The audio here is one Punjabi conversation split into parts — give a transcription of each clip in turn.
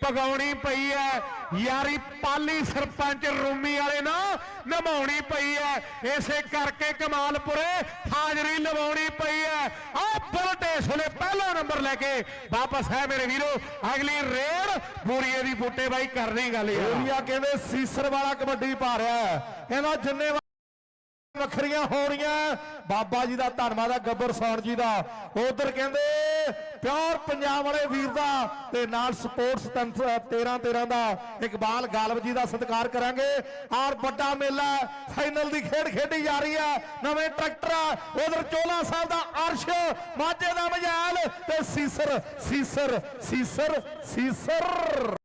ਪਗਾਉਣੀ ਪਈ ਐ। ਯਾਰੀ ਪਾਲੀ ਸਰਪੰਚ ਰੂਮੀ ਵਾਲੇ ਨਾ ਨਿਭਾਉਣੀ ਪਈ ਐ। ਇਸੇ ਕਰਕੇ ਕਮਾਲਪੁਰੇ ਹਾਜ਼ਰੀ ਲਵਾਉਣੀ ਪਈ ਹੈ ਆ ਬੁਲਟ ਇਸ ਵੇਲੇ ਪਹਿਲਾ ਨੰਬਰ ਲੈ ਕੇ ਵਾਪਸ ਹੈ ਮੇਰੇ ਵੀਰੋ। ਅਗਲੀ ਰੇਡ ਬੂਰੀਏ ਦੀ ਬੂਟੇ ਬਾਈ ਕਰਨੀ ਗੱਲ ਯਾਰ। ਏਰੀਆ ਕਹਿੰਦੇ ਸੀਸਰ ਵਾਲਾ ਕਬੱਡੀ ਪਾ ਰਿਹਾ। ਕਹਿੰਦਾ ਜਿੰਨੇ ਵੱਖਰੀਆਂ ਹੋਣੀਆਂ। ਬਾਬਾ ਜੀ ਦਾ ਧੰਨਵਾਦ ਹੈ ਗੱਬਰ ਸੌਣ ਜੀ ਦਾ। ਉਧਰ ਕਹਿੰਦੇ ਪਿਓਰ ਪੰਜਾਬ ਵਾਲੇ ਵੀਰ ਦਾ ਤੇ ਨਾਲ ਸਪੋਰਟਸ 13 13 ਦਾ। ਇਕਬਾਲ ਗਾਲਬ ਜੀ ਦਾ ਸਤਿਕਾਰ ਕਰਾਂਗੇ। ਔਰ ਵੱਡਾ ਮੇਲਾ, ਫਾਈਨਲ ਦੀ ਖੇਡ ਖੇਡੀ ਜਾ ਰਹੀ ਹੈ ਨਵੇਂ ਟਰੈਕਟਰ ਉਧਰ ਚੋਲਾ ਸਾਹਿਬ ਦਾ ਅਰਸ਼, ਮਾਝੇ ਦਾ ਮਜਾਲ ਤੇ ਸੀਸਰ ਸੀਸਰ ਸੀਸਰ ਸੀਸਰ।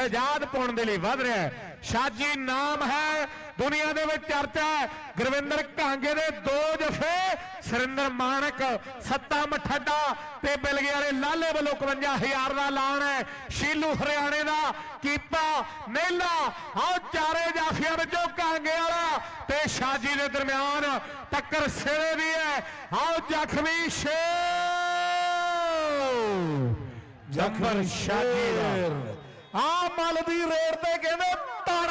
ਹਜਾਦ ਪਾਉਣ ਦੇ ਲਈ ਵੱਧ ਰਿਹਾ ਹੈ। ਸ਼ਾਜੀ ਨਾਮ ਹੈ। ਦੁਨੀਆ ਦੇ ਵਿੱਚ ਚਰਚਾ ਹੈ। ਗੁਰਵਿੰਦਰ ਕਾਂਗੇ ਦੇ ਦੋ ਜਫੇ ਸੁਰਿੰਦਰ ਮਾਨਕ ਸੱਤਾ ਮਠੱਡਾ ਤੇ ਬਿਲਗੇ ਵਾਲੇ ਲਾਲੇ ਵੱਲੋਂ 51000 ਦਾ ਐਲਾਨ ਹੈ। ਸ਼ੀਲੂ ਹਰਿਆਣੇ ਦਾ ਕੀਪਾ ਨੇਲਾ। ਆਓ ਚਾਰੇ ਜਾਫੀਆਂ ਵਿੱਚੋਂ ਕਾਂਗੇ ਵਾਲਾ ਤੇ ਸ਼ਾਜੀ ਦੇ ਦਰਮਿਆਨ ਟੱਕਰ ਸਿਰੇ ਦੀ ਹੈ। ਆਓ ਜ਼ਖਮੀ ਸ਼ੇਰ। ਜੰਬਰ ਸ਼ਾਜੀ ਦਾ ਆ ਮਲ ਦੀ ਤੇ ਕਹਿੰਦੇ ਤਾੜਾ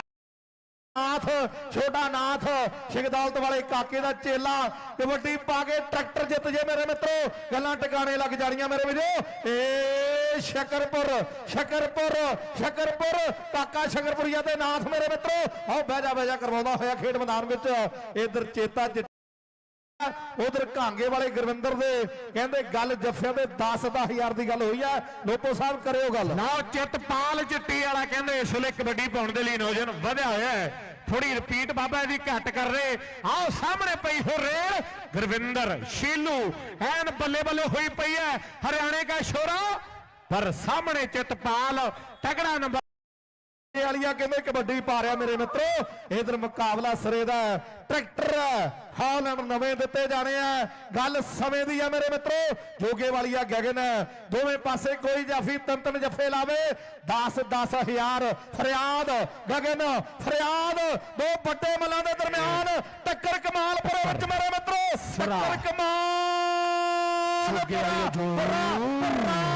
ਨਾਥ, ਛੋਟਾ ਨਾਥ ਸ਼ਿਕਦੌਲਤ ਵਾਲੇ ਕਾਕੇ ਦਾ ਚੇਲਾ ਕਬੱਡੀ ਪਾ ਕੇ ਟਰੈਕਟਰ ਜਿੱਤ ਜੇ ਮੇਰੇ ਮਿੱਤਰੋ। ਗੱਲਾਂ ਟਿਕਾਣੇ ਲੱਗ ਜਾਣੀਆਂ ਮੇਰੇ ਵੀਰੋ। ਏ ਸ਼ਕਰਪੁਰ ਸ਼ਕਰਪੁਰ ਸ਼ਕਰਪੁਰ, ਕਾਕਾ ਸ਼ਕਰਪੁਰੀਆ ਤੇ ਨਾਥ ਮੇਰੇ ਮਿੱਤਰੋ। ਆਓ, ਬਹਿ ਜਾ ਬਹਿ ਜਾ, ਕਰਵਾਉਂਦਾ ਹੋਇਆ ਖੇਡ ਮੈਦਾਨ ਵਿੱਚ। ਇਧਰ ਚੇਤਾ ਜਿ- ਉਧਰ ਕਾਂਗੇ ਵਾਲੇ ਗੁਰਵਿੰਦਰ ਦੇ ਕਹਿੰਦੇ ਗੱਲ ਜੱਫਿਆਂ ਦੇ 10 10000 ਦੀ ਗੱਲ ਹੋਈ ਆ। ਲੋਪੋ ਸਾਹਿਬ, ਕਰਿਓ ਗੱਲ। ਲਓ ਚਿਤਪਾਲ ਚਿੱਟੀ ਵਾਲਾ ਕਹਿੰਦੇ ਇਸ ਵੇਲੇ ਕਬੱਡੀ ਪਾਉਣ ਦੇ ਲਈ ਨੌਜਵਾਨ ਵਧਿਆ ਹੋਇਆ ਹੈ। ਥੋੜੀ ਰਿਪੀਟ ਬਾਬਾ ਜੀ ਘੱਟ ਕਰ ਰਹੇ। ਆਓ ਸਾਹਮਣੇ ਪਈ ਹੋ ਰੇਲ। ਗੁਰਵਿੰਦਰ, ਸ਼ੀਲੂ, ਐਨ ਬੱਲੇ ਬੱਲੇ ਹੋਈ ਪਈ ਹੈ। ਹਰਿਆਣੇ ਦਾ ਸ਼ੋਰਾ। ਪਰ ਸਾਹਮਣੇ ਚਿਤਪਾਲ ਤਗੜਾ ਨੰਬਰ ਵਾਲੀਆ ਕਹਿੰਦੇ ਕਬੱਡੀ ਪਾ ਰਿਹਾ ਮੇਰੇ ਮਿੱਤਰੋ? ਇਧਰ ਮੁਕਾਬਲਾ ਸਿਰੇ ਦਾ। ਟਰੈਕਟਰ ਹਾਲੈਂਡ ਨਵੇਂ ਦਿੱਤੇ ਜਾਣੇ ਆ। ਗੱਲ ਸਮੇਂ ਦੀ ਆ ਮੇਰੇ ਮਿੱਤਰੋ। ਜੋਗੇ ਵਾਲੀਆ ਗਗਨ ਦੋਵੇਂ ਪਾਸੇ ਕੋਈ ਜਾਫੀ ਤਿੰਨ ਤਿੰਨ ਜੱਫੇ ਲਾਵੇ। 10 10000 ਫਰਿਆਦ ਗਗਨ ਫਰਿਆਦ। ਦੋ ਵੱਡੇ ਮੱਲਾਂ ਦੇ ਦਰਮਿਆਨ ਟੱਕਰ ਕਮਾਲਪੁਰ ਵਿੱਚ ਮੇਰੇ ਮਿੱਤਰੋ। ਟੱਕਰ ਕਮਾਲ ਜੋਗੇ ਵਾਲੀਆ ਜੋ।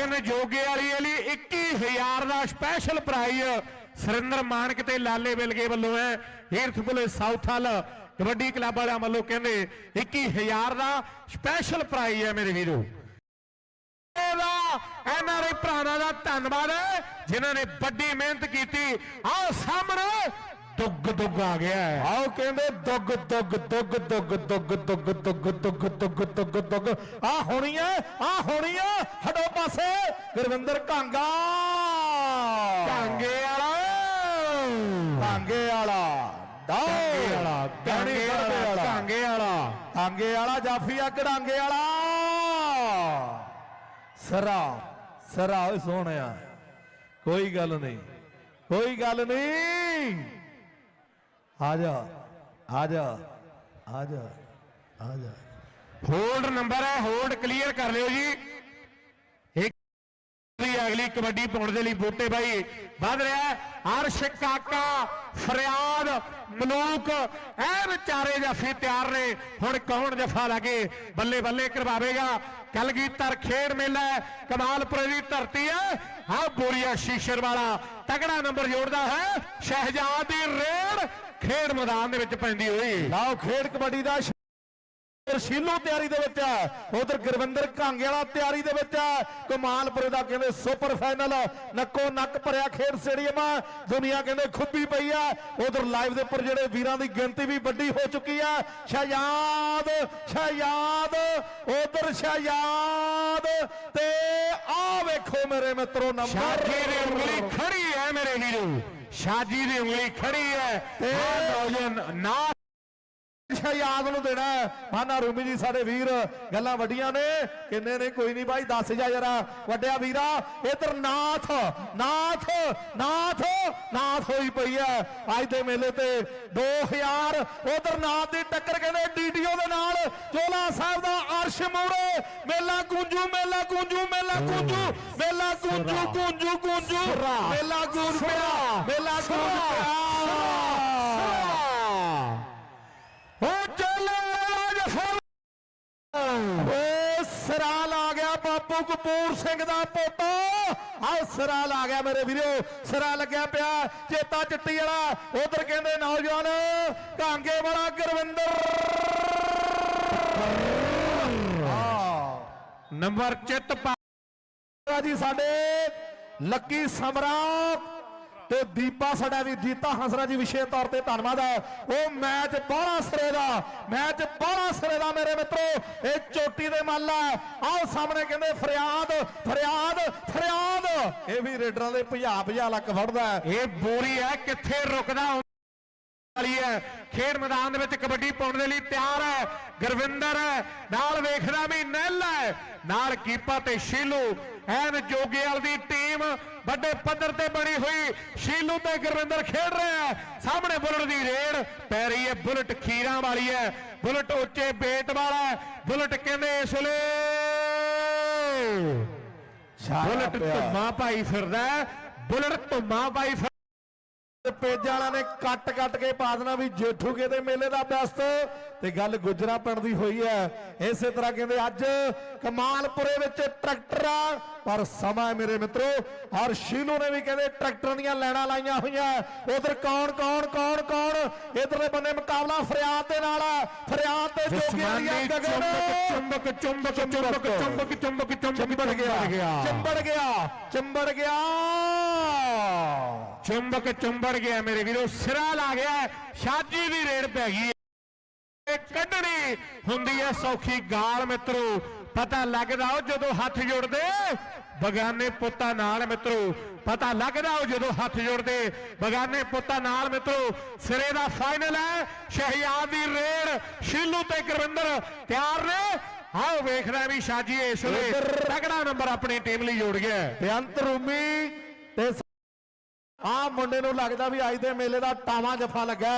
ਗਗਨ ਜੋਗੇ ਵਾਲੀ ਲਈ 21000 ਦਾ ਸਪੈਸ਼ਲ ਪ੍ਰਾਈਜ਼ ਸੁਰਿੰਦਰ ਮਾਨਕ ਤੇ ਲਾਲੇ ਬਿਲਗੇ ਵੱਲੋਂ ਹੈ। ਹੀਰਥਪੁਲੇ ਸਾਊਥ ਹਲ ਕਬੱਡੀ ਕਲੱਬ ਵਾਲਿਆਂ ਵੱਲੋਂ ਕਹਿੰਦੇ 21000 ਦਾ ਸਪੈਸ਼ਲ ਪ੍ਰਾਈਜ਼ ਹੈ ਮੇਰੇ ਵੀਰੋ। ਇਹਦਾ ਐਨਆਰਆਈ ਭਰਾਵਾਂ ਦਾ ਧੰਨਵਾਦ ਹੈ, ਜਿਨ੍ਹਾਂ ਨੇ ਵੱਡੀ ਮਿਹਨਤ ਕੀਤੀ। ਆਓ ਸਾਹਮਣੇ ਦੁੱਗ ਦੁੱਗ ਆ ਗਿਆ ਹੈ ਆਓ ਕਹਿੰਦੇ ਦੁੱਗ ਦੁੱਗ ਦੁੱਗ ਦੁੱਗ ਦੁੱਗ ਦੁੱਗ ਦੁੱਗ ਦੁੱਗ ਦੁੱਗ ਦੁੱਗ ਦੁੱਗ ਆ ਹੋਣੀ ਐ ਆ ਹੋਣੀ ਐ ਹਟੋ ਪਾਸੇ ਗੁਰਵਿੰਦਰ ਕਾਂਗਾ ਕਾਂਗੇ ਵਾਲਾ ਕਾਂਗੇ ਵਾਲਾ ਡਾਓ ਕਾਂਗੇ ਵਾਲਾ ਕਾਂਗੇ ਵਾਲਾ ਕਾਂਗੇ ਵਾਲਾ ਕਾਂਗੇ ਵਾਲਾ ਜਾਫੀ ਆ ਕਢਾਂਗੇ ਵਾਲਾ ਸਰਾ ਸਰਾ ਓਏ ਸੋਹਣਿਆ ਕੋਈ ਗੱਲ ਨਹੀਂ ਕੋਈ ਗੱਲ ਨਹੀਂ ਆ ਜਾ ਆ ਜਾ ਆ ਜਾ ਆ ਜਾ ਹੋਲਡ ਨੰਬਰ ਹੈ ਹੋਲਡ ਕਲੀਅਰ ਕਰ ਲਿਓ ਜੀ। ਇੱਕ ਅਗਲੀ ਕਬੱਡੀ ਪਾਉਣ ਦੇ ਲਈ ਬੂਟੇ ਬਾਈ ਵੱਧ ਰਿਹਾ ਹੈ। ਅਰਸ਼ ਕਾਕਾ, ਫਰਿਆਦ, ਮਲੂਕ, ਇਹ ਵਿਚਾਰੇ ਜਫੀ ਤਿਆਰ ਨੇ। ਹੁਣ ਕੌਣ ਜਫਾ ਲਾਗੇ ਬੱਲੇ ਬੱਲੇ ਕਰਵਾਵੇਗਾ? ਕਲਗੀਧਰ ਖੇਡ ਮੇਲਾ ਕਮਾਲਪੁਰ ਦੀ ਧਰਤੀ ਹੈ। ਆ ਬੋਰੀਆ ਸ਼ੀਸ਼ਰ ਵਾਲਾ ਤਗੜਾ ਨੰਬਰ ਜੋੜਦਾ ਹੈ। ਸ਼ਹਿਜਾਦ ਦੀ ਰੇਡ ਖੇਡ ਮੈਦਾਨ ਦੇ ਵਿੱਚ ਪੈਂਦੀ ਹੋਈ। ਲਓ ਖੇਡ ਕਬੱਡੀ ਦਾ ਸ਼ੀਲੂ ਤਿਆਰੀ ਦੇ ਵਿੱਚ ਹੈ। ਉਧਰ ਗੁਰਵਿੰਦਰ ਕਾਂਗੇ ਵਾਲਾ ਤਿਆਰੀ ਦੇ ਵਿੱਚ ਹੈ। ਕਮਾਲਪੁਰੇ ਦਾ ਕਹਿੰਦੇ ਸੁਪਰ ਫਾਈਨਲ। ਨੱਕੋ ਨੱਕ ਭਰਿਆ ਖੇਡ ਸਟੇਡੀਅਮ। ਆ ਦੁਨੀਆ ਕਹਿੰਦੇ ਖੁੱਬੀ ਪਈ ਆ ਉਧਰ ਲਾਈਵ ਦੇ ਉੱਪਰ ਜਿਹੜੇ ਵੀਰਾਂ ਦੀ ਗਿਣਤੀ ਵੀ ਵੱਡੀ ਹੋ ਚੁੱਕੀ ਆ ਸ਼ਹਿਜਾਦ ਸ਼ਹਿਜਾਦ ਉਧਰ ਸ਼ਹਿਜਾਦ। ਤੇ ਆ ਵੇਖੋ ਮੇਰੇ ਮਿੱਤਰੋ ਨੰਬਰ ਸ਼ਾਜੀ ਦੀ ਉਂਗਲੀ ਖੜੀ ਹੈ ਮੇਰੇ ਵੀਰੋ। ਸ਼ਾਜੀ ਦੀ ਉਂਗਲੀ ਖੜੀ ਹੈ ਤੇ ਨੌਜਵਾਨ ਨਾ ਯਾਦ ਨੂੰ ਦੇਣਾ ਮਾਨਾ ਰੂਮੀ ਜੀ, ਸਾਡੇ ਵੀਰ, ਗੱਲਾਂ ਵੱਡੀਆਂ ਨੇ। ਕਿੰਨੇ ਨੇ? ਕੋਈ ਨਹੀਂ ਬਾਈ, ਦੱਸ ਜਾ ਜਰਾ। ਵੱਡਿਆ ਵੀਰਾ, ਇਧਰ ਨਾਥ ਨਾਥ ਨਾਥ ਨਾਥ ਹੋਈ ਪਈ ਹੈ। ਅੱਜ ਦੇ ਮੇਲੇ ਤੇ 2000 ਉਧਰ ਨਾਥ ਦੀ ਟੱਕਰ ਕਹਿੰਦੇ ਡੀਡੀਓ ਦੇ ਨਾਲ। ਚੋਲਾ ਸਾਹਿਬ ਦਾ ਅਰਸ਼ ਮੋੜੇ ਮੇਲਾ ਗੂੰਜੂ ਮੇਲਾ ਗੂੰਜੂ ਮੇਲਾ ਗੂੰਜੂ ਮੇਲਾ ਗੂੰਜੂ ਗੂੰਜੂ ਗੂੰਜੂ ਮੇਲਾ ਗੂੰਜ ਪਿਆ, ਮੇਲਾ ਗੂੰਜ ਪਿਆ। ਸਰਾਲ ਆ ਗਿਆ ਬਾਪੂ ਕਪੂਰ ਸਿੰਘ ਦਾ ਪੁੱਤ। ਆ ਸਿਰਾ ਲਾ ਗਿਆ ਮੇਰੇ ਵੀਰੋ ਸਿਰਾ ਲੱਗਿਆ ਪਿਆ ਚੇਤਾ ਚਿੱਟੀ ਵਾਲਾ। ਉਧਰ ਕਹਿੰਦੇ ਨੌਜਵਾਨ ਕਾਂਗੇ ਵਾਲਾ ਗੁਰਵਿੰਦਰ। ਆ ਨੰਬਰ ਚਿੱਤ ਪਾ ਆ ਜੀ ਸਾਡੇ ਲੱਕੀ ਸਮਰਾਟ। ਤੇ ਦੀਪਾ ਸਾਡਾ ਵੀ ਜੀਤਾ ਹੰਸਰਾ ਜੀ ਵਿਸ਼ੇਸ਼ ਤੌਰ ਤੇ ਧੰਨਵਾਦ ਹੈ। ਉਹ ਮੈਚ ਬਾਹਲਾ ਸਿਰੇ ਦਾ, ਮੈਚ ਬਾਹਲਾ ਸਿਰੇ ਦਾ ਮੇਰੇ ਮਿੱਤਰੋ। ਇਹ ਚੋਟੀ ਦੇ ਮੱਲ ਹੈ। ਆਓ ਸਾਹਮਣੇ ਕਹਿੰਦੇ ਫਰਿਆਦ ਫਰਿਆਦ ਫਰਿਆਦ। ਇਹ ਵੀ ਰੇਡਰਾਂ ਦੇ ਭਜਾ ਭਜਾ ਲੱਕ ਫੜਦਾ ਇਹ ਬੋਰੀ ਹੈ, ਕਿੱਥੇ ਰੁਕਦਾ? ਵਾਲੀ ਹੈ। ਖੇਡ ਮੈਦਾਨ ਦੇ ਵਿੱਚ ਕਬੱਡੀ ਪਾਉਣ ਦੇ ਲਈ ਤਿਆਰ ਹੈ। ਗੁਰਵਿੰਦਰ ਨਾਲ ਵੇਖਦਾ ਵੀ ਨਹਿਲ ਹੈ। ਨਾਲ ਕੀਪਾ ਤੇ ਸ਼ੀਲੂ। ਐਨ ਜੋਗੇਵਾਲ ਦੀ ਟੀਮ ਵੱਡੇ ਪੱਧਰ ਤੇ ਬਣੀ ਹੋਈ। ਸ਼ੀਲੂ ਤੇ ਗੁਰਵਿੰਦਰ ਖੇਡ ਰਿਹਾ ਹੈ। ਸਾਹਮਣੇ ਬੁਲਟ ਦੀ ਰੇਡ ਪੈ ਰਹੀ ਹੈ। ਬੁਲਟ ਖੀਰਾਂ ਵਾਲੀ ਹੈ। ਬੁਲਟ ਉੱਚੇ ਬੇਟ ਵਾਲਾ ਹੈ। ਬੁਲਟ ਕਹਿੰਦੇ ਇਸ ਵੇਲੇ ਬੁਲਟ ਧੁੰਮਾ ਪਾਈ ਫਿਰਦਾ ਬੁਲਟ ਧੁੰਮਾ ਫਿਰ- ਤੇ ਪੇਜਾਂ ਵਾਲਿਆਂ ਨੇ ਕੱਟ ਕੱਟ ਕੇ ਪਾ ਦੇਣਾ ਵੀ ਜੇਠੂ ਕੇ ਦੇ ਮੇਲੇ ਦਾ ਬੈਸਟ ਤੇ ਗੱਲ ਗੁਜਰਾ ਪਿੰਡ ਦੀ ਹੋਈ ਹੈ। ਇਸੇ ਤਰ੍ਹਾਂ ਕਹਿੰਦੇ ਅੱਜ ਕਮਾਲਪੁਰੇ ਵਿੱਚ ਟਰੈਕਟਰ ਆ ਪਰ ਸਮਾਂ ਮੇਰੇ ਮਿੱਤਰੋ ਔਰ ਸ਼ੀਲੂ ਨੇ ਵੀ ਕਹਿੰਦੇ ਟਰੈਕਟਰਾਂ ਦੀਆਂ ਲੈਣਾ ਲਾਈਆਂ ਹੋਈਆਂ। ਉਧਰ ਕੌਣ ਕੌਣ ਕੌਣ ਕੌਣ? ਇਧਰਲੇ ਬੰਨੇ ਮੁਕਾਬਲਾ ਫਰਿਆਦ ਦੇ ਨਾਲ ਆ। ਫਰਿਆਦ ਤੇ ਜੋਗੀ ਵਾਲੀ ਜਸਮਾਨੀ ਗਗਨ। ਚੁੰਬਕ ਚੁੰਬਕ ਚੁੰਬਕ ਚੁੰਬਕ ਚੁੰਬਕ ਚੁੰਬਕ ਚੁੰਬਕ ਗਿਆ। ਚਿੰਬੜ ਗਿਆ। ਚਿੰਬੜ ਗਿਆ। ਚੁੰਬਕ ਚੁੰਬੜ ਗਿਆ ਮੇਰੇ ਵੀਰੋ, ਸਿਰਾ ਲਾ ਗਿਆ ਸ਼ਾਜੀ ਦੀ ਰੇਡ ਪੈ ਗਈ। ਕੱਢਣੀ ਹੁੰਦੀ ਹੈ ਸੌਖੀ ਗਾਲ ਮਿੱਤਰੋ। ਪਤਾ ਲੱਗਦਾ ਉਹ ਜਦੋਂ ਹੱਥ ਜੁੜਦੇ, ਬਗਾਨੇ ਪੁੱਤਾਂ ਨਾਲ ਮਿੱਤਰੋ। ਪਤਾ ਲੱਗਦਾ ਉਹ ਜਦੋਂ ਹੱਥ ਜੋੜਦੇ, ਬਗਾਨੇ ਪੁੱਤਾਂ ਨਾਲ ਮਿੱਤਰੋ। ਸਿਰੇ ਦਾ ਫਾਈਨਲ ਹੈ ਸ਼ਹਿਯਾਦ ਦੀ ਰੇਡ ਸ਼ੀਲੂ ਤੇ ਗੁਰਵਿੰਦਰ ਤਿਆਰ ਨੇ। ਆਓ ਵੇਖਦਾ ਵੀ ਸ਼ਾਜੀ ਇਸ ਵੇਲੇ ਤਗੜਾ ਨੰਬਰ ਆਪਣੀ ਟੀਮ ਲਈ ਜੋੜ ਗਿਆ ਹੈ। ਬੇਅੰਤ ਰੂਮੀ ਤੇ ਆ ਮੁੰਡੇ ਨੂੰ ਲੱਗਦਾ ਵੀ ਅੱਜ ਦੇ ਮੇਲੇ ਦਾ ਟਾਵਾ ਜਫਾ ਲੱਗਾ।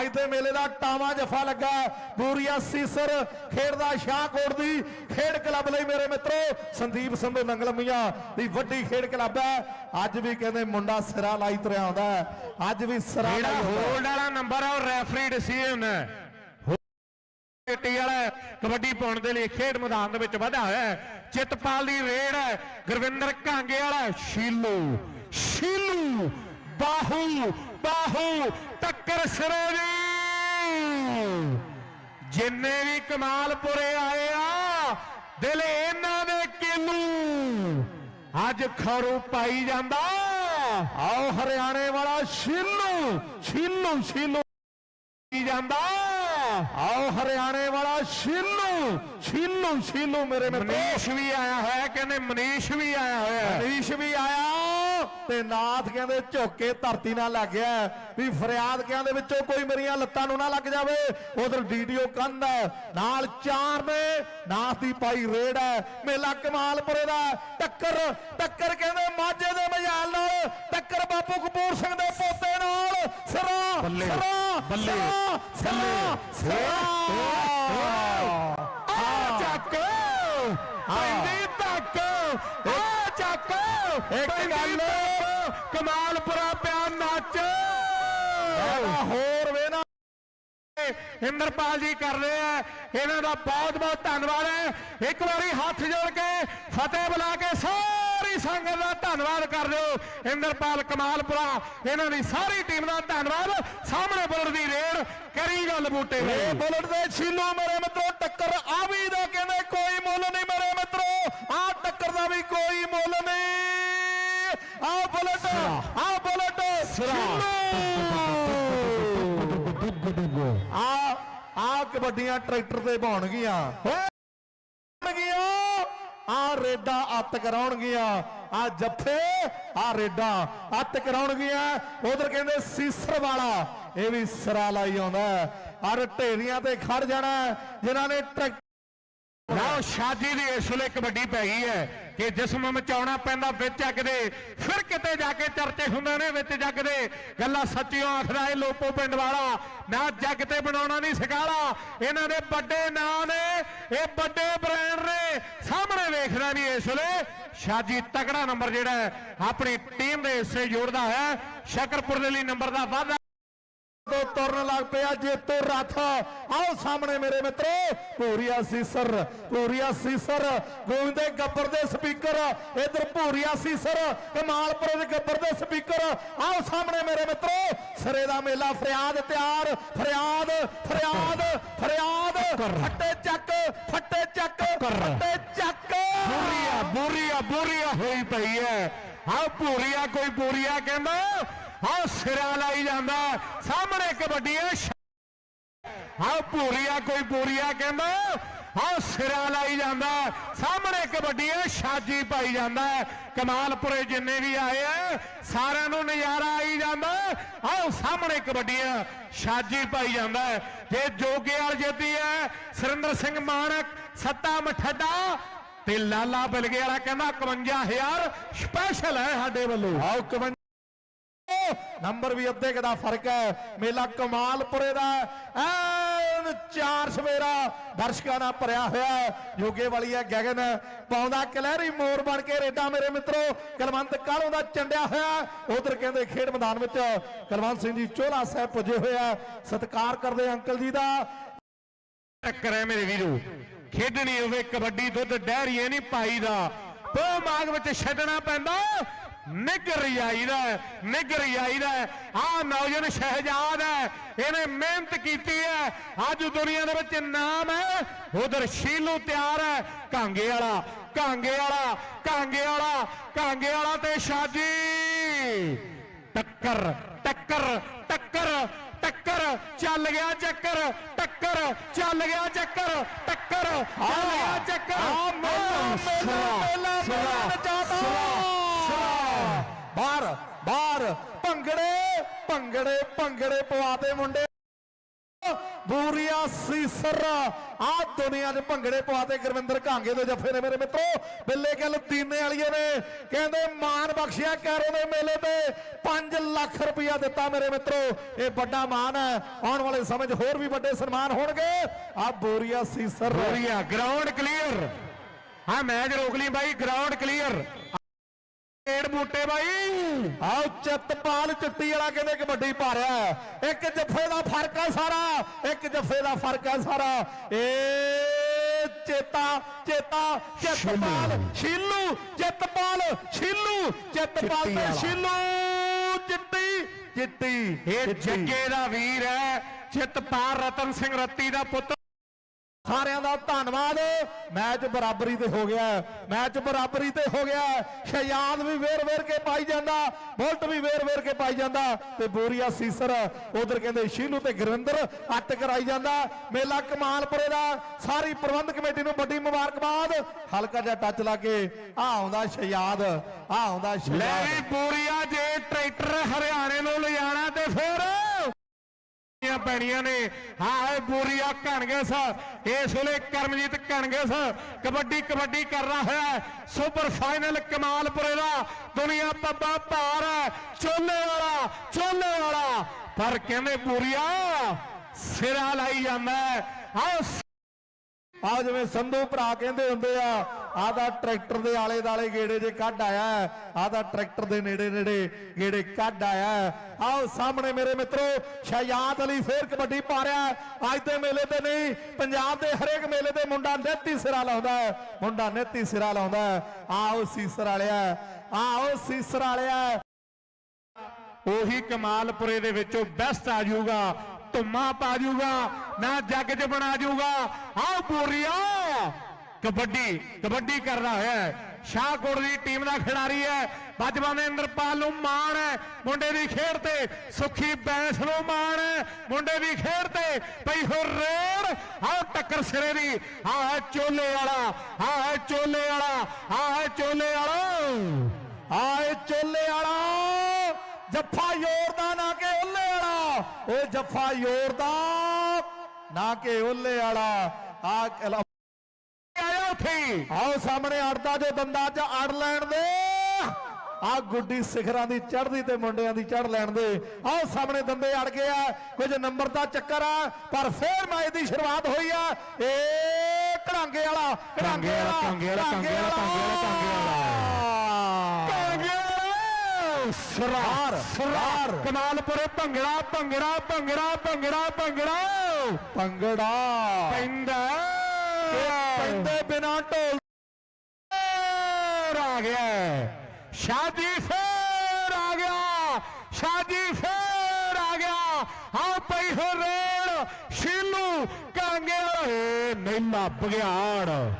ਅੱਜ ਦੇ ਮੇਲੇ ਦਾ ਟਾਵਾ ਜਫਾ ਲੱਗਾ ਹੈ। ਬੂਰੀਆ ਸੀਸਰ ਖੇਡਦਾ ਸ਼ਾਹਕੋਟ ਦੀ ਖੇਡ ਕਲੱਬ ਲਈ ਮੇਰੇ ਮਿੱਤਰੋ ਸੰਦੀਪ ਸੰਧੂ ਨੰਗਲ ਮੀਆਂ ਦੀ ਵੱਡੀ ਖੇਡ ਕਲੱਬ ਹੈ ਅੱਜ ਵੀ ਕਹਿੰਦੇ ਮੁੰਡਾ ਸਿਰਾ ਲਾਈ ਤੁਰਿਆ ਆਉਂਦਾ। ਅੱਜ ਵੀ ਸਿਰਾ। ਹੋਲਡ ਵਾਲਾ ਨੰਬਰ ਹੈ ਉਹ ਰੈਫਰੀ ਡਿਸੀਜਨ ਹੈ ਟੀ ਵਾਲਾ ਕਬੱਡੀ ਪਾਉਣ ਦੇ ਲਈ ਖੇਡ ਮੈਦਾਨ ਦੇ ਵਿੱਚ ਵਧਿਆ ਹੋਇਆ ਹੈ। ਚਿੱਤਪਾਲ ਦੀ ਰੇਡ ਹੈ। ਗੁਰਵਿੰਦਰ ਕਾਂਗੇ ਵਾਲਾ ਸ਼ੀਲੂ ਸ਼ੀਲੂ, ਬਾਹੂ ਬਾਹੂ, ਟੱਕਰ ਸਿਰੇ ਦੀ। ਜਿੰਨੇ ਵੀ ਕਮਾਲਪੁਰੇ ਆਏ ਆ, ਦਿਲ ਇਹਨਾਂ ਦੇ ਕਿਲੂ। ਅੱਜ ਖਰੂ ਪਾਈ ਜਾਂਦਾ। ਆਓ ਹਰਿਆਣੇ ਵਾਲਾ ਸ਼ੀਲੂ ਸ਼ੀਲੂ ਸ਼ੀਲੂ ਜਾਂਦਾ। ਆਓ ਹਰਿਆਣੇ ਵਾਲਾ ਸ਼ੀਲੂ ਸ਼ੀਲੂ ਸ਼ੀਲੂ ਮੇਰੇ ਮਿੱਤਰੋ ਮਨੀਸ਼ ਵੀ ਆਇਆ ਹੋਇਆ ਕਹਿੰਦੇ ਮਨੀਸ਼ ਵੀ ਆਇਆ ਹੋਇਆ ਹੈ। ਹਰੀਸ਼ ਵੀ ਆਇਆ ਤੇ ਨਾਥ ਕਹਿੰਦੇ ਝੋਕੇ ਧਰਤੀ ਨਾਲ ਲੱਗ ਗਿਆ ਵੀ ਫਰਿਆਦ ਕਹਿੰਦੇ ਵਿੱਚੋਂ ਕੋਈ ਮੇਰੀਆਂ ਲੱਤਾਂ ਨੂੰ ਨਾ ਲੱਗ ਜਾਵੇ। ਉਧਰ ਡੀਡੀਓ ਕੰਧ ਹੈ ਨਾਲ ਚਾਰ ਨੇ ਨਾਥ ਦੀ ਪਾਈ ਰੇਡ ਹੈ ਮੇਲਾ ਕਮਾਲਪੁਰੇ ਦਾ ਟੱਕਰ ਟੱਕਰ ਕਹਿੰਦੇ ਮਾਝੇ ਦੇ ਮਜਾਲ ਨਾਲ ਟੱਕਰ ਬਾਪੂ ਕਪੂਰ ਸਿੰਘ ਦੇ ਪੋਤੇ ਨਾਲ। ਸਿਰਾ ਬੱਲੇ, ਸਿਰਾ ਬੱਲੇ, ਸਿਰਾ ਸਿਰਾ ਆ ਚੱਕ ਪੈਂਦੀ ਤੱਕ ਆ ਚੱਕ। ਇੱਕ ਗੱਲ। ਕਮਾਲਪੁਰਾ ਪਿਆ ਨੱਚ ਹੋਰ ਵੇ ਨਾ ਇੰਦਰਪਾਲ ਜੀ ਕਰ ਰਹੇ ਆ ਇਹਨਾਂ ਦਾ ਬਹੁਤ ਬਹੁਤ ਧੰਨਵਾਦ ਹੈ ਇੱਕ ਵਾਰੀ ਹੱਥ ਜੋੜ ਕੇ ਫਤਿਹ ਬੁਲਾ ਕੇ ਸਾਰੀ ਸੰਗਤ ਦਾ ਧੰਨਵਾਦ ਕਰ ਦਿਓ। ਇੰਦਰਪਾਲ ਕਮਾਲਪੁਰਾ ਇਹਨਾਂ ਦੀ ਸਾਰੀ ਟੀਮ ਦਾ ਧੰਨਵਾਦ। ਸਾਹਮਣੇ ਬੁਲਟ ਦੀ ਰੇਡ ਕਰੀ ਗੱਲ ਬੂਟੇ ਨੇ ਬੁਲਟ ਦੇ ਛੀਲੂ ਮੇਰੇ ਮਿੱਤਰੋ ਟੱਕਰ ਆ ਵੀ ਦਾ ਕਹਿੰਦੇ ਕੋਈ ਮੁੱਲ ਨਹੀਂ ਮੇਰੇ ਮਿੱਤਰੋ। ਆ ਟੱਕਰ ਦਾ ਵੀ ਕੋਈ ਮੁੱਲ ਨਹੀਂ। ਆ ਬੁਲਟ ਆ ਬੁਲਟ ਆ ਆ ਕਬੱਡੀਆਂ ਟਰੈਕਟਰ ਤੇ ਪਾਉਣਗੀਆਂ ਹੋਣਗੀਆਂ ਆ ਰੇਡਾ ਅੱਤ ਕਰਾਉਣਗੀਆਂ। ਆ ਜੱਫੇ, ਆ ਰੇਡਾ ਅੱਤ ਕਰਾਉਣਗੀਆਂ। ਉਧਰ ਕਹਿੰਦੇ ਸੀਸਰ ਵਾਲਾ, ਇਹ ਵੀ ਸਰਾ ਲਾਈ ਆਉਂਦਾ। ਔਰ ਢੇਰੀਆਂ ਤੇ ਖੜ ਜਾਣਾ, ਜਿਨ੍ਹਾਂ ਨੇ ਟਰੈਕਟਰ ਲਓ, ਸ਼ਾਦੀ ਦੀ ਇਸ ਵੇਲੇ ਕਬੱਡੀ ਪੈ ਗਈ ਹੈ ਕਿ ਜਿਸਮ ਮਚਾਉਣਾ ਪੈਂਦਾ, ਵਿੱਚ ਜੱਗ ਫਿਰ ਕਿਤੇ ਜਾ ਕੇ ਚਰਚੇ ਹੁੰਦੇ ਨੇ, ਵਿੱਚ ਜੱਗ ਦੇ ਗੱਲਾਂ ਸੱਚੀਆਂ ਆਖਦਾ ਇਹ ਲੋਪੋ ਪਿੰਡ ਵਾਲਾ। ਨਾ ਜੱਗ ਤੇ ਬਣਾਉਣਾ ਨਹੀਂ ਸਿਖਾਲਾ, ਇਹਨਾਂ ਦੇ ਵੱਡੇ ਨਾਂ ਨੇ, ਇਹ ਵੱਡੇ ਬ੍ਰਾਂਡ ਨੇ। ਸਾਹਮਣੇ ਵੇਖਦਾ ਨਹੀਂ ਇਸ ਵੇਲੇ ਸ਼ਾਜੀ ਤਕੜਾ ਨੰਬਰ ਜਿਹੜਾ ਹੈ, ਆਪਣੀ ਟੀਮ ਦੇ ਹਿੱਸੇ ਜੋੜਦਾ ਹੈ। ਸ਼ਕਰਪੁਰ ਦੇ ਲਈ ਨੰਬਰ ਦਾ ਵਾਧਾ ਤੋਂ ਤੁਰਨ ਲੱਗ ਪਿਆ ਜੇਤੂ ਰੱਥ। ਆਓ ਸਾਹਮਣੇ ਮੇਰੇ ਮਿੱਤਰੋ ਪੂਰੀਆ ਸੀਸਰ ਪੂਰੀਆ ਸੀਸਰ। ਗੋਇੰਦੇ ਗੱਬਰ ਦੇ ਸਪੀਕਰ ਇਧਰ ਪੂਰੀਆ ਸੀਸਰ ਕਮਾਲਪੁਰ ਦੇ ਗੱਬਰ ਦੇ ਸਪੀਕਰ। ਆਓ ਸਾਹਮਣੇ ਮੇਰੇ ਮਿੱਤਰੋ ਸਿਰੇ ਦਾ ਮੇਲਾ ਫਰਿਆਦ ਤਿਆਰ ਫਰਿਆਦ ਫਰਿਆਦ ਫਰਿਆਦ। ਫੱਟੇ ਚੱਕ ਫੱਟੇ ਚੱਕ ਫੱਟੇ ਚੱਕ। ਬੂਰੀਆ ਬੂਰੀਆ ਬੂਰੀਆ ਹੋਈ ਪਈ ਹੈ। ਆ ਪੂਰੀਆ ਕੋਈ ਪੂਰੀਆ ਕਹਿੰਦਾ ਆ ਸਿਰਾ ਲਾਈ ਜਾਂਦਾ ਸਾਹਮਣੇ ਕਬੱਡੀ ਹੈ। ਆ ਪੂਰੀਆ ਕੋਈ ਪੂਰੀਆ ਕਹਿੰਦਾ ਆ ਸਿਰਾ ਲਾਈ ਜਾਂਦਾ ਸਾਹਮਣੇ ਕਬੱਡੀ ਹੈ। ਛਾਜੀ ਪਾਈ ਜਾਂਦਾ ਹੈ। ਕਮਾਲਪੁਰੇ ਜਿੰਨੇ ਵੀ ਆਏ ਆ, ਸਾਰਿਆਂ ਨੂੰ ਨਜ਼ਾਰਾ ਆਈ ਜਾਂਦਾ ਆਹ, ਸਾਹਮਣੇ ਕਬੱਡੀਆਂ ਛਾਜੀ ਪਾਈ ਜਾਂਦਾ ਹੈ। ਜੇ ਜੋਗੇਵਾਲ ਜੇਤੀ ਹੈ, ਸੁਰਿੰਦਰ ਸਿੰਘ ਮਾਨਕ ਸੱਤਾ ਮਠੱਡਾ ਤੇ ਲਾਲਾ ਬਿਲਗੇ ਵਾਲਾ ਕਹਿੰਦਾ 51000 ਸਪੈਸ਼ਲ ਹੈ ਸਾਡੇ ਵੱਲੋਂ। ਆਓ 51 ਨੰਬਰ ਵੀ ਅੱਧੇ ਕੁ ਫ਼ਰਕ ਹੈ। ਮੇਲਾ ਕਮਾਲਪੁਰੇ ਦਾ ਐਨ ਚਾਰ ਸਵੇਰਾ ਦਰਸ਼ਕਾਂ ਨਾਲ ਭਰਿਆ ਹੋਇਆ ਹੈ। ਜੋਗੇ ਵਾਲੀ ਹੈ ਗਗਨ। ਪਾਉਂਦਾ ਕਲਹਿਰੀ ਮੋਰ ਬਣ ਕੇ ਰੇਡਾ ਮੇਰੇ ਮਿੱਤਰੋ। ਕਲਵੰਤ ਕਾਲੋਂ ਦਾ ਚੰਡਿਆ ਹੋਇਆ ਉਧਰ ਕਹਿੰਦੇ ਖੇਡ ਮੈਦਾਨ ਵਿੱਚ ਕਲਵੰਤ ਸਿੰਘ ਜੀ ਚੋਲਾ ਸਾਹਿਬ ਪੁੱਜੇ ਹੋਏ ਆ ਸਤਿਕਾਰ ਕਰਦੇ ਅੰਕਲ ਜੀ ਦਾ। ਟੱਕਰ ਹੈ ਮੇਰੇ ਵੀਰੋ। ਖੇਡਣੀ ਹੋਵੇ ਕਬੱਡੀ ਦੁੱਧ ਡਹਿਰੀਏ ਨਹੀਂ ਪਾਈ ਦਾ। ਪੋ ਮਾਗ ਵਿੱਚ ਛੱਡਣਾ ਪੈਂਦਾ। ਨਿਗਰ ਆਈਦਾ ਨਿਗਰ ਆਈਦਾ ਆ ਨੌਜਵਾਨ ਸ਼ਹਿਜਾਦ ਹੈ ਇਹਨੇ ਮਿਹਨਤ ਕੀਤੀ ਹੈ ਅੱਜ ਦੁਨੀਆ ਦੇ ਵਿੱਚ ਨਾਮ ਹੈ ਉਧਰ ਸ਼ੀਲੂ ਤਿਆਰ ਹੈ ਕਾਂਗੇ ਵਾਲਾ ਕਾਂਗੇ ਵਾਲਾ ਕਾਂਗੇ ਵਾਲਾ ਕਾਂਗੇ ਵਾਲਾ ਤੇ ਸ਼ਾਜੀ ਟੱਕਰ ਟੱਕਰ ਟੱਕਰ ਟੱਕਰ ਚੱਲ ਗਿਆ ਚੱਕਰ ਟੱਕਰ ਚੱਲ ਗਿਆ ਚੱਕਰ ਟੱਕਰ ਚੱਲ ਗਿਆ ਚੱਕਰ ਆ ਮੇਲਾ ਮੇਲਾ ਮੇਲਾ ਮੇਲਾ ਨਚਾਤਾ ਬਾਹਰ ਬਾਹਰ, ਭੰਗੜੇ ਭੰਗੜੇ ਭੰਗੜੇ ਪਵਾਤੇ ਮੁੰਡੇ। ਬੂਰੀਆ ਸੀਸਰ ਆ ਦੁਨੀਆ 'ਚ ਭੰਗੜੇ ਪਵਾਤੇ ਗੁਰਵਿੰਦਰ ਕਾਂਗੇ ਦੇ ਜੱਫੇ ਨੇ ਮੇਰੇ ਮਿੱਤਰੋ। ਬਿੱਲੇ ਗੱਲ ਦੀਨੇ ਵਾਲੀਏ ਨੇ, ਕਹਿੰਦੇ ਮਾਨ ਬਖਸ਼ਿਆ ਕੈਰੋ ਦੇ ਮੇਲੇ ਤੇ 5 ਲੱਖ ਰੁਪਇਆ ਦਿੱਤਾ ਮੇਰੇ ਮਿੱਤਰੋ। ਇਹ ਵੱਡਾ ਮਾਨ ਹੈ, ਆਉਣ ਵਾਲੇ ਸਮੇਂ 'ਚ ਹੋਰ ਵੀ ਵੱਡੇ ਸਨਮਾਨ ਹੋਣਗੇ। ਆ ਬੂਰੀਆ ਸੀਸਰ। ਬੋਰੀਆ ਗਰਾਊਂਡ ਕਲੀਅਰ ਹਾਂ ਮੈਚ ਰੋਕ ਲਈ ਬਾਈ ਗਰਾਊਂਡ ਕਲੀਅਰ ਏੜ ਬੂਟੇ ਬਾਈ ਆਓ ਚਿੱਤਪਾਲ ਚਿੱਟੀ ਵਾਲਾ ਕਹਿੰਦੇ ਕਬੱਡੀ ਪਾ ਰਿਹਾ ਹੈ। ਇੱਕ ਜੱਫੇ ਦਾ ਫ਼ਰਕ ਹੈ ਸਾਰਾ ਇੱਕ ਜੱਫੇ ਦਾ ਫ਼ਰਕ ਹੈ ਸਾਰਾ ਏ ਚੇਤਾ ਚੇਤਾ ਚਿੱਤਪਾਲ ਸ਼ੀਲੂ ਚਿੱਤਪਾਲ ਸ਼ੀਲੂ ਚਿੱਤਪਾਲ ਤੇ। ਸ਼ੀਲੂ ਚਿੱਟੀ ਚਿੱਟੀ ਇਹ। ਜੱਗੇ ਦਾ ਵੀਰ ਹੈ ਚਿਤਪਾਲ ਰਤਨ ਸਿੰਘ ਰੱਤੀ ਦਾ ਪੁੱਤ ਸਾਰਿਆਂ ਦਾ ਧੰਨਵਾਦ। ਮੈਚ ਬਰਾਬਰੀ ਤੇ ਹੋ ਗਿਆ। ਮੈਚ ਬਰਾਬਰੀ ਤੇ ਹੋ ਗਿਆ। ਹੈ। ਵੀ ਵੇਰ ਵੇਰ ਕੇ ਪਾਈ ਜਾਂਦਾ। ਬੁਲਟ ਵੀ ਵੇਰ ਵੇਰ ਕੇ ਪਾਈ ਜਾਂਦਾ। ਤੇ ਬੋਰੀਆ ਸੀਸਰ, ਉਧਰ ਕਹਿੰਦੇ ਸ਼ੀਲੂ ਤੇ ਗੁਰਵਿੰਦਰ ਅੱਤ ਕਰਾਈ ਜਾਂਦਾ। ਮੇਲਾ ਕਮਾਲਪੁਰੇ ਦਾ। ਸਾਰੀ ਪ੍ਰਬੰਧਕ ਕਮੇਟੀ ਨੂੰ ਵੱਡੀ ਮੁਬਾਰਕਬਾਦ। ਹਲਕਾ ਜਿਹਾ ਟੱਚ ਲਾ ਕੇ ਆ ਆਉਂਦਾ ਸ਼ਹਿਜ਼ਾਦ ਆ ਆਉਂਦਾ ਲੈ ਸ਼ਹਿਜ਼ਾਦ ਵੀ ਪੂਰੀਆ ਜੇ ਟਰੈਕਟਰ ਹਰਿਆਣੇ ਨੂੰ ਲਿਜਾਣਾ ਤੇ ਫਿਰ ਪੈਣੀਆਂ ਨੇ। ਹਾਂ ਇਹ ਬੂਰੀਆ ਘਣਗੇ ਇਸ ਵੇਲੇ ਕਰਮਜੀਤ ਘਣਗੇ ਸ। ਕਬੱਡੀ ਕਬੱਡੀ ਕਰ ਰਿਹਾ ਹੈ। ਸੁਪਰ ਫਾਈਨਲ ਕਮਾਲਪੁਰੇ ਦਾ। ਦੁਨੀਆ ਪੱਬਾ ਭਾਰ ਹੈ। ਚੋਲੇ ਵਾਲਾ ਚੋਲੇ ਵਾਲਾ। ਪਰ ਕਹਿੰਦੇ ਬੂਰੀਆ, ਸਿਰਾ ਲਾਈ ਜਾਂਦਾ ਹੈ। ਆਹ ਆ ਜਿਵੇਂ ਸੰਧੂ ਭਰਾ ਕਹਿੰਦੇ ਹੁੰਦੇ ਆ ਆਹ ਦਾ ਟਰੈਕਟਰ ਦੇ ਆਲੇ ਦਾਲੇ ਗੇੜੇ ਜੇ ਕੱਢ ਆਇਆ ਆਹ ਦਾ ਟਰੈਕਟਰ ਦੇ ਨੇੜੇ ਨੇੜੇ ਗੇੜੇ ਕੱਢ ਆਇਆ। ਆਓ ਸਾਹਮਣੇ ਮੇਰੇ ਮਿੱਤਰੋ, ਸ਼ਹਿਜਾਦ ਅਲੀ ਫੇਰ ਕਬੱਡੀ ਪਾ ਰਿਹਾ ਅੱਜ ਦੇ ਮੇਲੇ ਤੇ ਨਹੀਂ, ਪੰਜਾਬ ਦੇ ਹਰੇਕ ਮੇਲੇ ਤੇ ਮੁੰਡਾ ਨੇਤੀ ਸਿਰਾ ਲਾਉਂਦਾ ਹੈ। ਮੁੰਡਾ ਨੇਤੀ ਸਿਰਾ ਲਾਉਂਦਾ ਹੈ। ਆਓ ਸੀਸਰ ਵਾਲਿਆ, ਆਓ ਸੀਸਰ ਵਾਲਿਆ। ਉਹੀ ਕਮਾਲਪੁਰੇ ਦੇ ਵਿੱਚੋਂ ਬੈਸਟ ਆ ਜਾਊਗਾ। ਧੁੰਮਾ ਪਾ ਜਾਊਗਾ ਨਾ ਜੱਗ 'ਚ ਬਣਾ ਜੂਗਾ ਆਹ ਬੋਰੀਆ ਕਬੱਡੀ ਕਬੱਡੀ ਕਰਦਾ ਹੋਇਆ ਹੈ। ਸ਼ਾਹਕੋਟ ਦੀ ਟੀਮ ਦਾ ਖਿਡਾਰੀ ਹੈ। ਬਜਵਾਨ ਦੇ ਇੰਦਰਪਾਲ ਨੂੰ ਮਾਣ ਹੈ। ਮੁੰਡੇ ਦੀ ਖੇਡ ਤੇ ਸੁਖੀ ਬੈਂਸ ਨੂੰ ਮਾਣ ਹੈ। ਮੁੰਡੇ ਦੀ ਖੇਡ ਤੇ ਪਈ ਹੋ ਰੇੜ। ਆਹ ਟੱਕਰ ਸਿਰੇ ਦੀ। ਆਹ ਹੈ ਚੋਲੇ ਵਾਲਾ। ਆਹ ਹੈ ਚੋਲੇ ਵਾਲਾ। ਆਹ ਹੈ ਚੋਲੇ ਵਾਲਾ। ਆਏ ਚੋਲੇ ਵਾਲਾ। ਜੱਫਾ ਯੋਰਦਾ ਨਾ ਕੇ ਓਲੇ ਓਏ ਜੱਫਾ ਯੋਰਦਾ ਨਾ ਕਿ ਓਲੇ ਵਾਲਾ। ਆ ਆਇਆ ਉੱਥੇ। ਆਓ ਸਾਹਮਣੇ ਅੜਦਾ ਜੋ ਦੰਦਾ ਚ ਅੜ ਲੈਣ ਦੇ। ਆ ਗੁੱਡੀ ਸਿਖਰਾਂ ਦੀ ਚੜ੍ਹਦੀ ਤੇ ਮੁੰਡਿਆਂ ਦੀ ਚੜ੍ਹ ਲੈਣ ਦੇ। ਆਓ ਸਾਹਮਣੇ ਦੰਦੇ ਅੜ ਗਏ ਆ। ਕੁਝ ਨੰਬਰ ਦਾ ਚੱਕਰ ਆ ਪਰ ਫੇਰ ਮੈਚ ਦੀ ਸ਼ੁਰੂਆਤ ਹੋਈ ਆ। ਏ ਘੜਾਂਗੇ ਵਾਲਾ ਘੜਾਂਗੇ ਵਾਲਾ ਘੜਾਂਗੇ ਵਾਲਾ, ਘੜਾਂਗੇ ਵਾਲਾ, ਘੜਾਂਗੇ ਵਾਲਾ, ਸਰਾਰ ਸਰਾਰ। ਕਮਾਲਪੁਰੇ ਭੰਗੜਾ ਭੰਗੜਾ ਭੰਗੜਾ ਭੰਗੜਾ ਭੰਗੜਾ। ਭੰਗੜਾ। ਪੈਂਦਾ। ਪੈਂਦੇ ਬਿਨਾ ਢੋਲ ਆ ਗਿਆ। ਸ਼ਾਦੀ ਫੇਰ ਆ ਗਿਆ। ਸ਼ਾਦੀ ਫੇਰ ਆ ਗਿਆ। ਆ ਪਈ ਹੋ ਰੇੜ ਸ਼ੀਲੂ ਕਾਂਗੇ ਓਏ ਨੈਲਾ ਬਗਿਆੜ।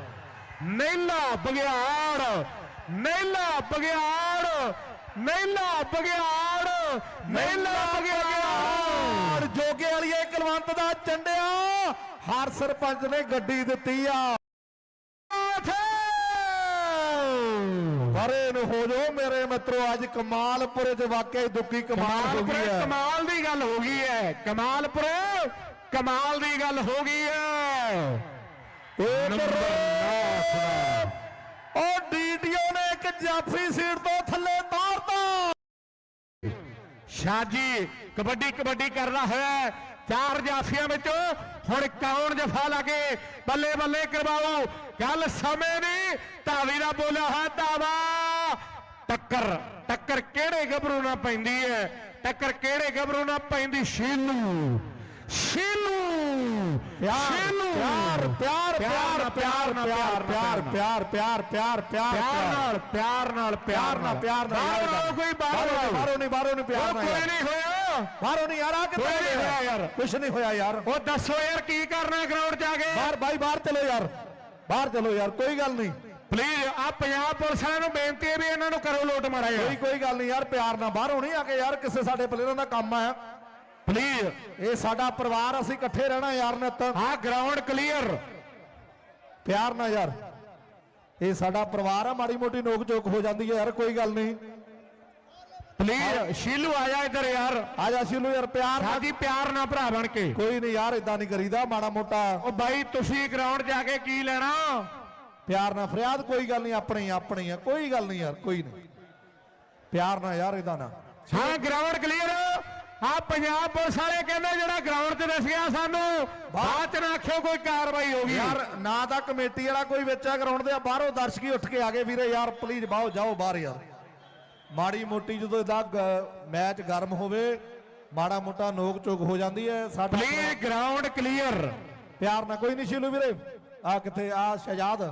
ਨੈਲਾ ਬਗਿਆੜ। ਨੈਲਾ ਬਗਿਆੜ। ਨੈਲਾ ਬਗਿਆੜ ਨੈਲਾ ਬਗਿਆੜ। ਜੋਗੇ ਵਾਲੀਏ ਕੁਲਵੰਤ ਦਾ ਚੰਡਿਆ ਹਰ ਸਰਪੰਚ ਨੇ ਗੱਡੀ ਦਿੱਤੀ ਆ। ਪਰੇ ਨੂੰ ਹੋ ਜਾਓ ਮੇਰੇ ਮਿੱਤਰੋ ਅੱਜ ਕਮਾਲਪੁਰੇ ਚ ਵਾਕਿਆ ਹੀ ਦੁੱਖੀ ਕਮਾਲ ਹੋ ਗਈ ਹੈ। ਕਮਾਲ ਦੀ ਗੱਲ ਹੋ ਗਈ ਹੈ। ਕਮਾਲਪੁਰੇ ਕਮਾਲ ਦੀ ਗੱਲ ਹੋ ਗਈ ਹੈ। ਉਹ ਡੀਟੀਓ ਨੇ ਇੱਕ ਜਾਫੀ ਸੀਟ ਤੋਂ ਥੱਲੇ ਸ਼ਾਜੀ ਕਬੱਡੀ ਕਬੱਡੀ ਕਰਦਾ ਹੋਇਆ ਚਾਰ ਜਾਫੀਆਂ ਵਿੱਚੋਂ ਹੁਣ ਕੌਣ ਜਫਾ ਲਾਗੇ ਬੱਲੇ ਬੱਲੇ ਕਰਵਾਓ? ਗੱਲ ਸਮੇਂ ਦੀ, ਧਾਵੀ ਦਾ ਬੋਲਿਆ ਹੈ ਧਾਵਾ। ਟੱਕਰ ਟੱਕਰ ਕਿਹੜੇ ਗੱਭਰੂ ਨਾਲ ਪੈਂਦੀ ਹੈ? ਟੱਕਰ ਕਿਹੜੇ ਗੱਭਰੂ ਨਾਲ ਪੈਂਦੀ? ਸ਼ੀਲੂ। ਸ਼ੀਲੂ। ਪਿਆਰ ਸ਼ੀਲੂ। ਪਿਆਰ ਪਿਆਰ ਪਿਆਰ ਪਿਆਰ ਪਿਆਰ ਪਿਆਰ ਪਿਆਰ ਪਿਆਰ ਪਿਆਰ ਪਿਆਰ ਪਿਆਰ ਨਾਲ ਪਿਆਰ ਨਾਲ ਪਿਆਰ ਨਾਲ ਪਿਆਰ ਨਾਲ ਬਾਹਰੋਂ ਕੋਈ ਬਾਹਰੋਂ ਬਾਹਰੋਂ ਨਹੀਂ ਬਾਹਰੋਂ ਨਹੀਂ ਪਿਆਰ ਉਹ ਨਾਲ ਕੋਈ ਯਾਰ। ਨਹੀਂ ਹੋਇਆ। ਬਾਹਰੋਂ ਨਹੀਂ ਯਾਰ ਆ ਕਿੱਥੇ ਕੋਈ ਨਹੀਂ ਹੋਇਆ ਯਾਰ। ਕੁਛ ਨਹੀਂ ਹੋਇਆ ਯਾਰ। ਉਹ ਦੱਸੋ ਯਾਰ ਕੀ ਕਰਨਾ ਗਰਾਊਂਡ 'ਚ ਆ ਕੇ? ਬਾਹਰ ਬਾਈ ਬਾਹਰ ਚਲੋ ਯਾਰ। ਬਾਹਰ ਚਲੋ ਯਾਰ ਕੋਈ ਗੱਲ ਨਹੀਂ। ਪਲੀਜ਼ ਆ ਪੰਜਾਬ ਪੁਲਿਸ ਵਾਲਿਆਂ ਨੂੰ ਬੇਨਤੀ ਹੈ ਵੀ ਇਹਨਾਂ ਨੂੰ ਕਰੋ ਲੋਟ ਮਾਰਾ ਕੋਈ ਕੋਈ ਗੱਲ ਨਹੀਂ ਯਾਰ ਪਿਆਰ ਨਾਲ ਬਾਹਰੋਂ ਨਹੀਂ ਆ ਕੇ ਯਾਰ ਕਿਸੇ ਸਾਡੇ ਪਲੇਅਰਾਂ ਦਾ ਕੰਮ ਆ। ਪਲੀਜ਼ ਇਹ ਸਾਡਾ ਪਰਿਵਾਰ ਅਸੀਂ ਇਕੱਠੇ ਰਹਿਣਾ ਯਾਰ ਨਿੱਤ। ਆ ਗਰਾਊਂਡ ਕਲੀਅਰ ਪਿਆਰ ਨਾਲ ਯਾਰ। ਇਹ ਸਾਡਾ ਪਰਿਵਾਰ ਆ ਮਾੜੀ ਮੋਟੀ ਨੋਕ ਝੋਕ ਹੋ ਜਾਂਦੀ ਹੈ ਯਾਰ ਕੋਈ ਗੱਲ ਨਹੀਂ। ਪਲੀਜ਼ ਸ਼ੀਲੂ ਆ ਜਾ ਇੱਧਰ ਯਾਰ। ਆ ਜਾ ਸ਼ੀਲੂ ਯਾਰ ਪਿਆਰ ਨਾਲ। ਸਾਡੀ ਪਿਆਰ ਨਾਲ ਭਰਾ ਬਣ ਕੇ। ਕੋਈ ਨਹੀਂ ਯਾਰ ਇਦਾਂ ਨਹੀਂ ਕਰੀਦਾ ਮਾੜਾ ਮੋਟਾ। ਉਹ ਬਾਈ ਤੁਸੀਂ ਗਰਾਊਂਡ ਆ ਕੇ ਕੀ ਲੈਣਾ? ਪਿਆਰ ਨਾਲ ਫਰਿਆਦ ਕੋਈ ਗੱਲ ਨਹੀਂ ਆਪਣੀ ਆਪਣੀ ਆ। ਕੋਈ ਗੱਲ ਨਹੀਂ ਯਾਰ ਕੋਈ ਨਹੀਂ। ਪਿਆਰ ਨਾਲ ਯਾਰ ਇਦਾਂ ਨਾ। ਹਾਂ ਗਰਾਊਂਡ ਕਲੀਅਰ ਆ ਪੰਜਾਬ ਪੁਲਿਸ ਵਾਲੇ ਕਹਿੰਦੇ ਜਿਹੜਾ ਗਰਾਊਂਡ 'ਚ ਦਿਸ ਗਿਆ ਸਾਨੂੰ ਬਾਅਦ 'ਚ ਨਾ ਆਖਿਓ ਕੋਈ ਕਾਰਵਾਈ ਹੋ ਗਈ। ਯਾਰ ਨਾ ਤਾਂ ਕਮੇਟੀ ਵਾਲਾ ਕੋਈ ਵਿੱਚ ਆ ਗਰਾਊਂਡ ਦੇ ਬਾਹਰੋਂ ਦਰਸ਼ਕੀ ਉੱਠ ਕੇ ਆ ਗਏ ਵੀਰੇ ਯਾਰ ਪਲੀਜ਼ ਬਾਹੋ ਜਾਓ ਬਾਹਰ ਯਾਰ। ਮਾੜੀ ਮੋਟੀ ਜਦੋਂ ਇਹਦਾ ਮੈਚ ਗਰਮ ਹੋਵੇ ਮਾੜਾ ਮੋਟਾ ਨੋਕ ਚੋਕ ਹੋ ਜਾਂਦੀ ਹੈ ਸਾਡਾ ਪਲੀਜ਼ ਗਰਾਊਂਡ ਕਲੀਅਰ ਪਿਆਰ ਨਾਲ ਕੋਈ ਨਹੀਂ ਸ਼ੀਲੂ ਵੀਰੇ। ਆ ਕਿੱਥੇ ਆ ਸ਼ਹਜ਼ਾਦ।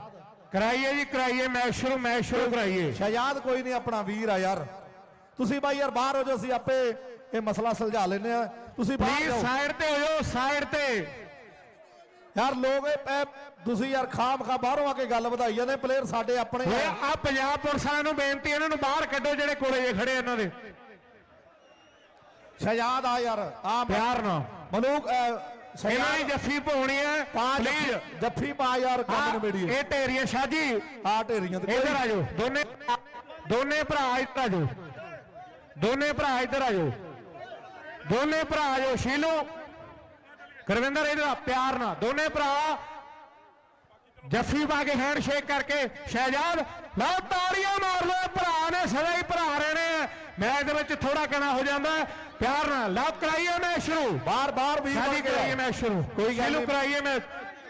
ਕਰਾਈਏ ਜੀ ਕਰਾਈਏ ਮੈਚ ਸ਼ੁਰੂ ਮੈਚ ਸ਼ੁਰੂ ਕਰਾਈਏ। ਸ਼ਹਜ਼ਾਦ ਕੋਈ ਨਹੀਂ ਆਪਣਾ ਵੀਰ ਆ ਯਾਰ। ਤੁਸੀਂ ਬਾਈ ਯਾਰ ਬਾਹਰ ਹੋ ਜਾਓ ਅਸੀਂ ਆਪੇ ਇਹ ਮਸਲਾ ਸੁਲਝਾ ਲੈਨੇ ਆ। ਤੁਸੀਂ ਬਾਹਰ ਜਾਓ। ਸਾਈਡ ਤੇ ਹੋ ਜਾਓ ਸਾਈਡ ਤੇ। ਯਾਰ ਲੋਕ ਇਹ- ਤੁਸੀਂ ਯਾਰ ਖਾਮ ਖਾ ਬਾਹਰੋਂ ਆ ਕੇ ਗੱਲ ਵਧਾਈ ਜਾਂਦੇ ਪਲੇਅਰ ਸਾਡੇ ਆਪਣੇ ਆ। ਆ ਪੰਜਾਬ ਪੁਲਿਸ ਵਾਲਿਆਂ ਨੂੰ ਬੇਨਤੀ ਇਹਨਾਂ ਨੂੰ ਬਾਹਰ ਕੱਢੋ ਜਿਹੜੇ ਕੋਲੇ ਜੇ ਖੜੇ ਇਹਨਾਂ ਦੇ। ਸ਼ਹਜ਼ਾਦ ਆ ਯਾਰ ਆ ਪਿਆਰ ਨਾਲ। ਮਲੂਕ ਇਹਨਾਂ ਦੀ ਜੱਫੀ ਪਾਉਣੀ ਹੈ। ਪਲੀਜ਼। ਜੱਫੀ- ਪਾ ਯਾਰ ਕੰਮ ਨਵੇੜੀਏ ਇਹ ਢੇਰੀਆਂ ਸ਼ਾਜੀ ਆ ਢੇਰੀਆਂ ਤੇ ਇੱਧਰ ਆ ਜਾਓ ਦੋਨੇ ਦੋਨੇ ਭਰਾ ਇੱਧਰ ਆ ਜਾਓ। ਦੋਨੇ ਭਰਾ ਇੱਧਰ ਆ ਜਾਓ। ਦੋਨੇ ਭਰਾ ਜਾਓ ਸ਼ੀਲੂ ਗੁਰਵਿੰਦਰ ਆ, ਪਿਆਰ ਨਾਲ ਦੋਨੇ ਭਰਾ ਜੱਫੀ ਪਾ ਕੇ ਹੈਂਡ ਸ਼ੇਕ ਕਰਕੇ ਸ਼ਹਿਜਾਦ ਲਓ ਤਾੜੀਆਂ ਮਾਰ ਲਓ ਭਰਾ ਨੇ ਸਦਾ ਹੀ ਭਰਾ ਰਹਿਣੇ ਆ ਮੈਚ ਦੇ ਵਿੱਚ ਥੋੜਾ ਕਣਾ ਹੋ ਜਾਂਦਾ। ਪਿਆਰ ਨਾਲ ਲਓ ਕਰਾਈਏ ਮੈਚ ਸ਼ੁਰੂ। ਬਾਰ ਬਾਰ ਵੀ ਸਾਡੀ ਕਰਾਈਏ ਮੈਚ ਸ਼ੁਰੂ। ਕੋਈ ਗੱਲ ਨਹੀਂ। ਕਰਾਈਏ ਮੈਚ।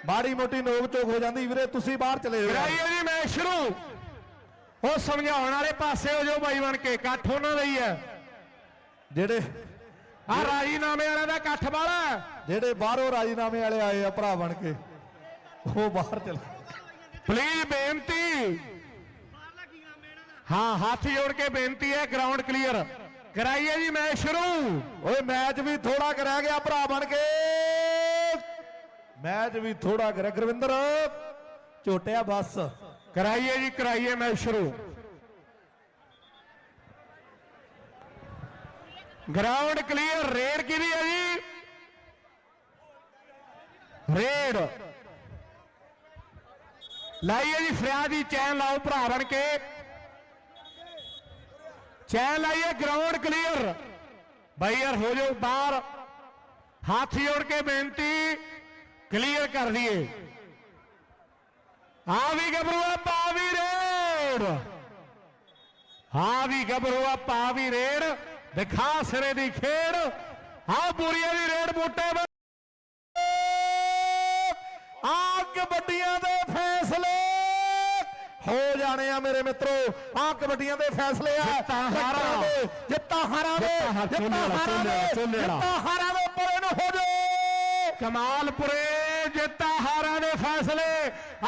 ਮਾੜੀ ਮੋਟੀ ਨੋਕ ਚੋਕ ਹੋ ਜਾਂਦੀ। ਵੀਰੇ ਤੁਸੀਂ ਬਾਹਰ ਚਲੇ ਜਾਓ। ਕਰਾਈਏ ਜੀ ਮੈਚ ਸ਼ੁਰੂ। ਉਹ ਸਮਝਾਉਣ ਵਾਲੇ ਪਾਸੇ ਹੋ ਜਾਓ ਬਾਈ ਬਣ ਕੇ। ਇਕੱਠ ਉਹਨਾਂ ਦਾ ਹੀ ਹੈ। ਜਿਹੜੇ ਆ ਰਾਜੀਨਾਮੇ ਵਾਲਿਆਂ ਦਾ ਇਕੱਠ ਵਾਲਾ ਜਿਹੜੇ ਬਾਹਰੋਂ ਰਾਜੀਨਾਮੇ ਵਾਲੇ ਆਏ ਆ ਭਰਾ ਬਣ ਕੇ ਉਹ ਬਾਹਰ ਚਲੇ ਪਲੀਜ਼ ਬੇਨਤੀ। ਹਾਂ ਹੱਥ ਜੋੜ ਕੇ ਬੇਨਤੀ ਹੈ ਗਰਾਊਂਡ ਕਲੀਅਰ ਕਰਾਈਏ ਜੀ ਮੈਚ ਸ਼ੁਰੂ। ਓਏ ਮੈਚ ਵੀ ਥੋੜਾ ਕੁ ਰਹਿ ਗਿਆ ਭਰਾ ਬਣ ਕੇ। ਮੈਚ ਵੀ ਥੋੜਾ ਕੁ ਰਹਿ ਗੁਰਵਿੰਦਰ ਝੋਟਿਆ ਬਸ। ਕਰਾਈਏ ਜੀ ਕਰਾਈਏ ਮੈਚ ਸ਼ੁਰੂ। ग्राउंड क्लियर, रेड की भी अभी रेड। लाइए जी, फ्रिया जी, चैन लाओ भरा बन के। चैन लाइए, ग्राउंड क्लियर। भाई यार हो जाओ बार। हाथ जोड़ के बेनती, क्लियर कर दिए। आ भी गबरूआ पावी रेड। हाँ भी गबरूआ पावी रेड। ਦਿਖਾ ਸਿਰੇ ਦੀ ਖੇਡ। ਆ ਬੁਰੀਆਂ ਦੀ ਰੇਡ ਬੂਟੇ ਆ ਕਬੱਡੀਆਂ ਦੇ ਫੈਸਲੇ। ਹੋ ਜਾਣੇ ਆ ਮੇਰੇ ਮਿੱਤਰੋ ਆ ਕਬੱਡੀਆਂ ਦੇ ਫੈਸਲੇ ਆ। ਜਿੱਤਾਂ ਹਾਰਾਂ। ਦੇ, ਜਿੱਤਾਂ ਹਾਰਾਂ ਦੇ। ਜਿੱਤਾਂ ਹਾਰਾਂ ਦੇ ਪਰੇ ਨੂੰ ਹੋ ਜਾਓ ਕਮਾਲਪੁਰੇ ਜਿੱਤਾ ਹਾਰਾਂ ਦੇ ਫੈਸਲੇ।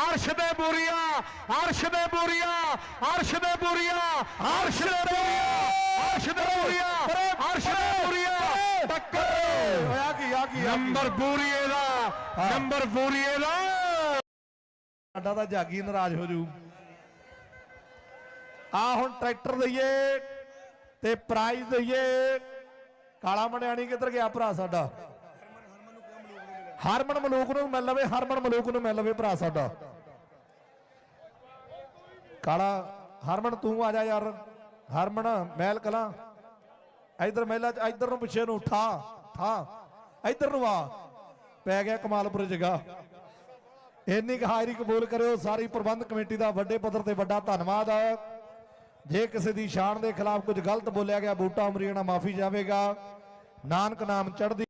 ਅਰਸ਼ ਦੇ ਬੂਰੀਆ ਅਰਸ਼ ਦੇ ਬੂਰੀਆ ਅਰਸ਼ ਦੇ ਬੂਰੀਆ ਅਰਸ਼ ਦੇ ਬੂਰੀਆ। ਅਰਸ਼ ਦੇ ਬੂਰੀਆ ਅਰਸ਼ ਦੇ ਬੂਰੀਆ ਟੱਕਰ। ਹੋਇਆ ਕੀ ਆ ਕੀ? ਨੰਬਰ ਬੂਰੀਏ ਦਾ ਨੰਬਰ ਬੂਰੀਏ ਦਾ। ਸਾਡਾ ਤਾਂ ਜਾਗੀ ਨਾਰਾਜ਼ ਹੋ ਜੂ। ਆ ਹੁਣ ਟਰੈਕਟਰ ਦਈਏ ਤੇ ਪ੍ਰਾਈਜ਼ ਦਈਏ। ਕਾਲਾ ਮੰਡਿਆਣੀ ਕਿੱਧਰ ਗਿਆ ਭਰਾ ਸਾਡਾ? ਹਰਮਨ ਮਲੂਕ ਨੂੰ ਮਿਲ ਲਵੇ ਹਰਮਨ ਮਲੂਕ ਨੂੰ ਮਿਲ ਲਵੇ ਭਰਾ ਸਾਡਾ। ਕਾਲਾ ਹਰਮਨ ਤੂੰ ਆ ਜਾ ਯਾਰ। ਹਰਮਨ, ਮਹਿਲ ਕਲਾ। ਇਧਰ ਮਹਿਲਾ ਚ, ਇਧਰ ਨੂੰ ਪਿੱਛੇ ਨੂੰ ਠਾ ਠਾ ਇਧਰ ਨੂੰ ਆ। ਪੈ ਗਿਆ ਕਮਾਲਪੁਰ ਜਗਾ ਇੰਨੀ ਕੁ ਹਾਜ਼ਰੀ ਕਬੂਲ ਕਰਿਓ, ਸਾਰੀ ਪ੍ਰਬੰਧ ਕਮੇਟੀ ਦਾ ਵੱਡੇ ਪੱਧਰ ਤੇ ਵੱਡਾ ਧੰਨਵਾਦ ਜੇ ਕਿਸੇ ਦੀ ਸ਼ਾਨ ਦੇ ਖਿਲਾਫ ਕੁਝ ਗਲਤ ਬੋਲਿਆ ਗਿਆ, ਬੂਟਾ ਅਮਰੀਣਾ ਮਾਫੀ ਜਾਵੇਗਾ। ਨਾਨਕ ਨਾਮ ਚੜ੍ਹਦੀ